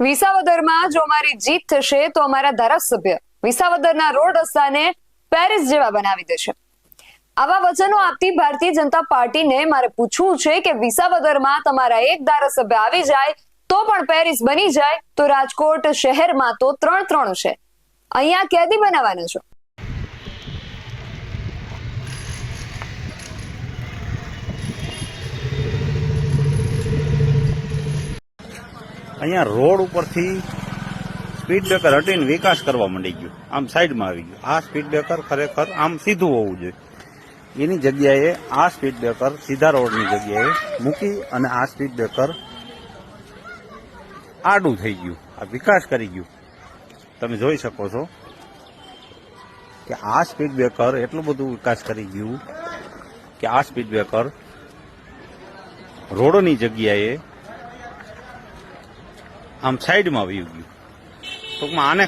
વિસાવદરમાં જો અમારી જીત થશે તો અમારા ધારાસભ્ય વિસાવદરના રોડ રસ્તાને પેરિસ જેવા બનાવી દેશે. આવા વચનો આપતી ભારતીય જનતા પાર્ટીને મારે પૂછવું છે કે વિસાવદરમાં તમારા એક ધારાસભ્ય આવી જાય તો પણ પેરિસ બની જાય તો રાજકોટ શહેરમાં તો ત્રણ ત્રણ છે. અહીંયા કેદી બનાવવાના છો? અહીંયા રોડ ઉપરથી સ્પીડ બ્રેકર હટીને વિકાસ કરવા માંડી ગયો. આમ સાઈડમાં આવી ગયું. આ સ્પીડ બ્રેકર ખરેખર આમ સીધું હોવું જોઈએ. એની જગ્યાએ આ સ્પીડ બ્રેકર સીધા રોડની જગ્યાએ મૂકી અને આ સ્પીડ બ્રેકર આડું થઈ ગયું. આ વિકાસ કરી ગયું. તમે જોઈ શકો છો કે આ સ્પીડ બ્રેકર એટલું બધું વિકાસ કરી ગયું કે આ સ્પીડ બ્રેકર રોડની જગ્યાએ આમ સાઈડમાં વયું ગયું. ટૂંકમાં આને